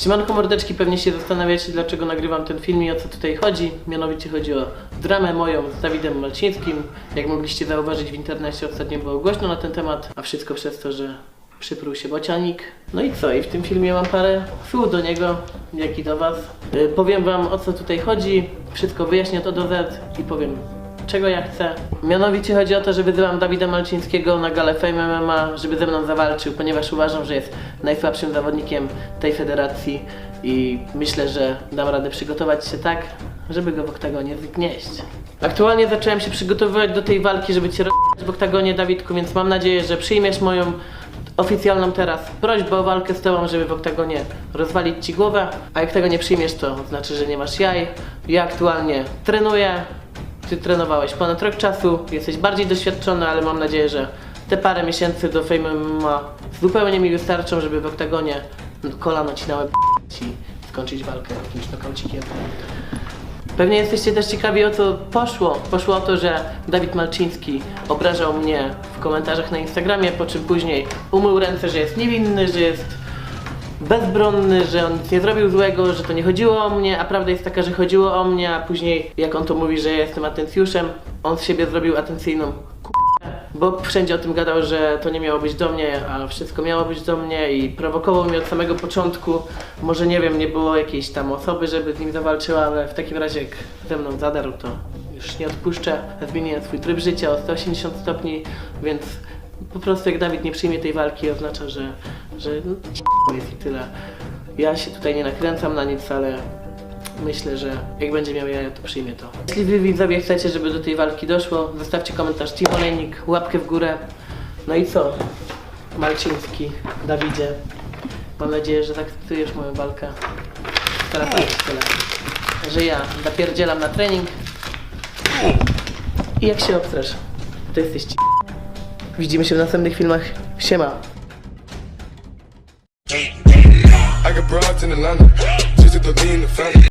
Siemanko mordeczki, pewnie się zastanawiacie dlaczego nagrywam ten film i o co tutaj chodzi. Mianowicie chodzi o dramę moją z Dawidem Malcińskim. Jak mogliście zauważyć w internecie ostatnio było głośno na ten temat, a wszystko przez to, że przyprół się bocianik. No i co? I w tym filmie mam parę słów do niego, jak i do was. Yy, powiem wam o co tutaj chodzi, wszystko wyjaśnię to do Z i powiem czego ja chcę. Mianowicie chodzi o to, że wyzywam Dawida Malcińskiego na galę Fame MMA, żeby ze mną zawalczył, ponieważ uważam, że jest najsłabszym zawodnikiem tej federacji i myślę, że dam radę przygotować się tak, żeby go w oktagonie zgnieść. Aktualnie zacząłem się przygotowywać do tej walki, żeby cię rozjechać w oktagonie, Dawidku, więc mam nadzieję, że przyjmiesz moją oficjalną teraz prośbę o walkę z tobą, żeby w oktagonie rozwalić ci głowę, a jak tego nie przyjmiesz, to znaczy, że nie masz jaj. Ja aktualnie trenuję, ty trenowałeś ponad rok czasu, jesteś bardziej doświadczony, ale mam nadzieję, że te parę miesięcy do Fame MMA zupełnie mi wystarczą, żeby w oktagonie kolano ci na łeb i skończyć walkę jakimś nokaucikiem. Pewnie jesteście też ciekawi o co poszło. Poszło o to, że Dawid Malczyński obrażał mnie w komentarzach na Instagramie, po czym później umył ręce, że jest niewinny, że jest bezbronny, że on nic nie zrobił złego, że to nie chodziło o mnie, a prawda jest taka, że chodziło o mnie, a później jak on to mówi, że ja jestem atencjuszem, on z siebie zrobił atencyjną bo wszędzie o tym gadał, że to nie miało być do mnie, a wszystko miało być do mnie i prowokował mnie od samego początku. Może nie wiem, nie było jakiejś tam osoby, żeby z nim zawalczyła, ale w takim razie jak ze mną zadarł, to już nie odpuszczę. Zmieniłem swój tryb życia o 180 stopni, więc po prostu jak Dawid nie przyjmie tej walki, oznacza, że, że no, jest i tyle. Ja się tutaj nie nakręcam na nic, ale myślę, że jak będzie miał jaja, to przyjmie to. Jeśli wy widzowie chcecie, żeby do tej walki doszło, zostawcie komentarz Team Olejnik, łapkę w górę. No i co? Malczyński, Dawidzie. Mam nadzieję, że zaakceptujesz moją walkę. Teraz to jest tyle. Że ja napierdzielam na trening i jak się obstrasz, to jesteś ci. Widzimy się w następnych filmach. Siema!